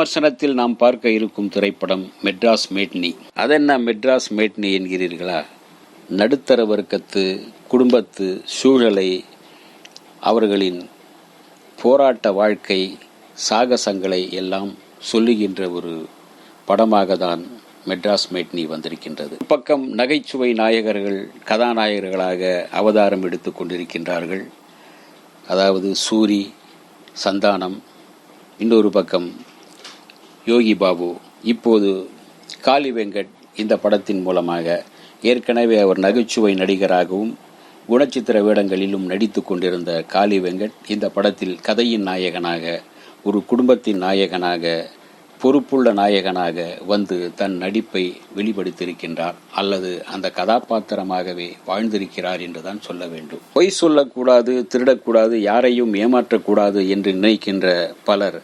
விமர்சனத்தில் நாம் பார்க்க இருக்கும் திரைப்படம் மெட்ராஸ் மேட்னி. அதென்ன மெட்ராஸ் மேட்னி என்கிறீர்களா? நடுத்தர வர்க்கத்து குடும்பத்து சூழலை அவர்களின் போராட்ட வாழ்க்கை சாகசங்களை எல்லாம் சொல்லுகின்ற ஒரு படமாக தான் மெட்ராஸ் மேட்னி வந்திருக்கின்றது. பக்கம் நகைச்சுவை நாயகர்கள் கதாநாயகர்களாக அவதாரம் எடுத்து கொண்டிருக்கின்றார்கள். அதாவது சூரி சந்தானம் இன்னொரு பக்கம் யோகி பாபு இப்போது காளி வெங்கட் இந்த படத்தின் மூலமாக ஏற்கனவே அவர் நகைச்சுவை நடிகராகவும் குணச்சித்திர வேடங்களிலும் நடித்து கொண்டிருந்த காளி வெங்கட் இந்த படத்தில் கதையின் நாயகனாக ஒரு குடும்பத்தின் நாயகனாக பொறுப்புள்ள நாயகனாக வந்து தன் நடிப்பை வெளிப்படுத்தியிருக்கின்றார் அல்லது அந்த கதாபாத்திரமாகவே வாழ்ந்திருக்கிறார் என்றுதான் சொல்ல வேண்டும். பொய் சொல்லக்கூடாது திருடக்கூடாது யாரையும் ஏமாற்றக்கூடாது என்று நினைக்கின்ற பலர்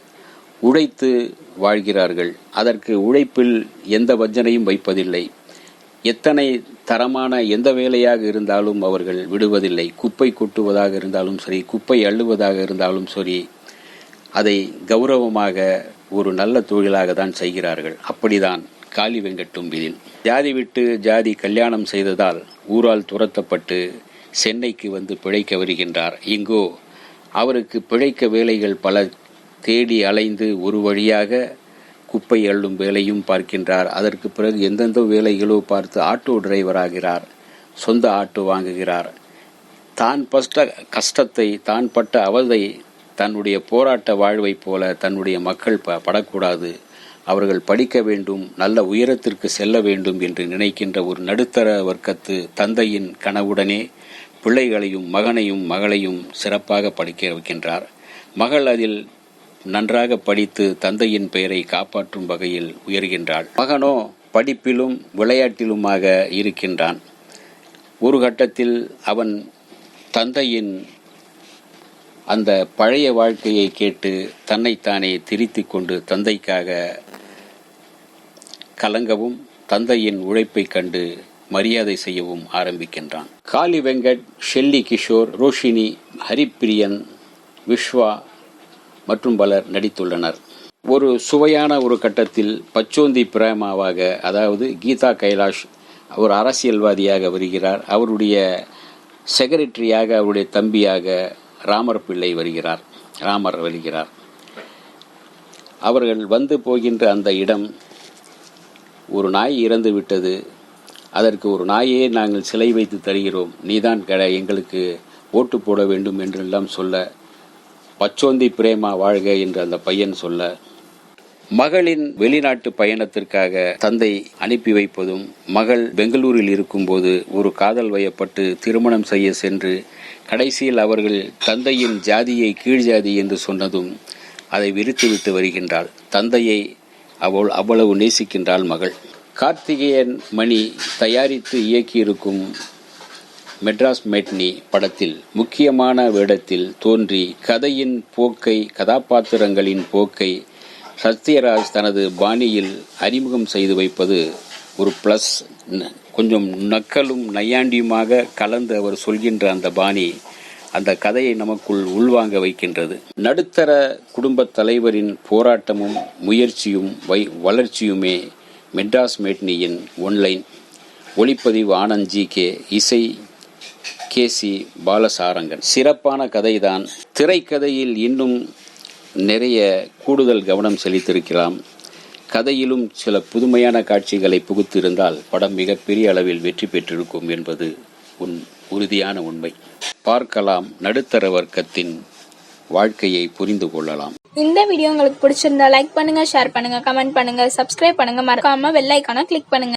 உழைத்து வாழ்கிறார்கள். அதற்கு உழைப்பில் எந்த வஞ்சனையும் வைப்பதில்லை. எத்தனை தரமான எந்த வேலையாக இருந்தாலும் அவர்கள் விடுவதில்லை. குப்பை கொட்டுவதாக இருந்தாலும் சரி குப்பை அள்ளுவதாக இருந்தாலும் சரி அதை கௌரவமாக ஒரு நல்ல தொழிலாக தான் செய்கிறார்கள். அப்படிதான் காளி வெங்கட்டும் விதில் ஜாதி விட்டு ஜாதி கல்யாணம் செய்ததால் ஊரால் துரத்தப்பட்டு சென்னைக்கு வந்து பிழைக்க வருகின்றார். இங்கோ அவருக்கு பிழைக்க வேலைகள் பல தேடி அலைந்து ஒரு வழியாக குப்பை அள்ளும் வேலையும் பார்க்கின்றார். அதற்கு பிறகு எந்தெந்த வேலைகளோ பார்த்து ஆட்டோ டிரைவர் ஆகிறார் சொந்த ஆட்டோ வாங்குகிறார். தான் பட்ட கஷ்டத்தை தான் பட்ட அவதை தன்னுடைய போராட்ட வாழ்வைப் போல தன்னுடைய மக்கள் ப படக்கூடாது. அவர்கள் படிக்க வேண்டும் நல்ல உயரத்திற்கு செல்ல வேண்டும் என்று நினைக்கின்ற ஒரு நடுத்தர வர்க்கத்து தந்தையின் கனவுடனே பிள்ளைகளையும் மகனையும் மகளையும் சிறப்பாக படிக்க வைக்கின்றார். மகள் அதில் நன்றாக படித்து தந்தையின் பெயரை காப்பாற்றும் வகையில் உயர்கின்றாள். மகனோ படிப்பிலும் விளையாட்டிலுமாக இருக்கின்றான். ஒரு கட்டத்தில் அவன் தந்தையின் அந்த பழைய வாழ்க்கையை கேட்டு தன்னைத்தானே திருத்திக் கொண்டு தந்தைக்காக கலங்கவும் தந்தையின் உழைப்பைக் கண்டு மரியாதை செய்யவும் ஆரம்பிக்கின்றான். காளி வெங்கட் ஷெல்லி கிஷோர் ரோஷினி ஹரிப்பிரியன் விஸ்வா மற்றும் பலர் நடித்துள்ளனர். ஒரு சுவையான ஒரு கட்டத்தில் பச்சோந்தி பிரேமாவாக அதாவது கீதா கைலாஷ் ஒரு அரசியல்வாதியாக வருகிறார். அவருடைய செக்ரட்டரியாக அவருடைய தம்பியாக ராமர் பிள்ளை வருகிறார். ராமர் வருகிறார். அவர்கள் வந்து போகின்ற அந்த இடம் ஒரு நாய் இறந்து விட்டது. அதற்கு ஒரு நாயே நாங்கள் சிலை வைத்து தருகிறோம். நீதான் கட எங்களுக்கு ஓட்டு போட வேண்டும் என்றெல்லாம் சொல்ல பச்சோந்தி பிரேமா வாழ்க என்று அந்த பையன் சொல்ல மகளின் வெளிநாட்டு பயணத்திற்காக தந்தை அனுப்பி வைப்பதும் மகள் பெங்களூரில் இருக்கும்போது ஒரு காதல் வயப்பட்டு திருமணம் செய்ய சென்று கடைசியில் அவர்கள் தந்தையின் ஜாதியை கீழ் ஜாதி என்று சொன்னதும் அதை விரித்துவிட்டு வருகின்றாள். தந்தையை அவள் அவ்வளவு நேசிக்கின்றாள் மகள். கார்த்திகேயன் மணி தயாரித்து இயக்கியிருக்கும் மெட்ராஸ் மெட்னி படத்தில் முக்கியமான வேடத்தில் தோன்றி கதையின் போக்கை கதாபாத்திரங்களின் போக்கை சத்யராஜ் தனது பாணியில் அறிமுகம் செய்து வைப்பது ஒரு ப்ளஸ் கொஞ்சம் நக்கலும் நையாண்டியுமாக கலந்து அவர் சொல்கின்ற அந்த பாணி அந்த கதையை நமக்குள் உள்வாங்க வைக்கின்றது. நடுத்தர குடும்பத் தலைவரின் போராட்டமும் முயற்சியும் வை வளர்ச்சியுமே மெட்ராஸ் மேட்னியின் ஒன்லைன். ஒளிப்பதிவு ஆனந்த் ஜி கே இசை கே சி பாலசாரங்கன். சிறப்பான கதைதான். திரைக்கதையில் இன்னும் நிறைய கூடுதல் கவனம் செலுத்தியிருக்கலாம். கதையிலும் சில புதுமையான காட்சிகளை புகுத்திருந்தால் படம் மிகப்பெரிய அளவில் வெற்றி பெற்றிருக்கும் என்பது உன் உறுதியான உண்மை. பார்க்கலாம் நடுத்தர வர்க்கத்தின் வாழ்க்கையை புரிந்து கொள்ளலாம். இந்த வீடியோ உங்களுக்கு பிடிச்சிருந்தா லைக் பண்ணுங்க ஷேர் பண்ணுங்க கமெண்ட் பண்ணுங்க சப்ஸ்கிரைப் பண்ணுங்க. மறக்காம வெள்ளைக்கான கிளிக் பண்ணுங்க.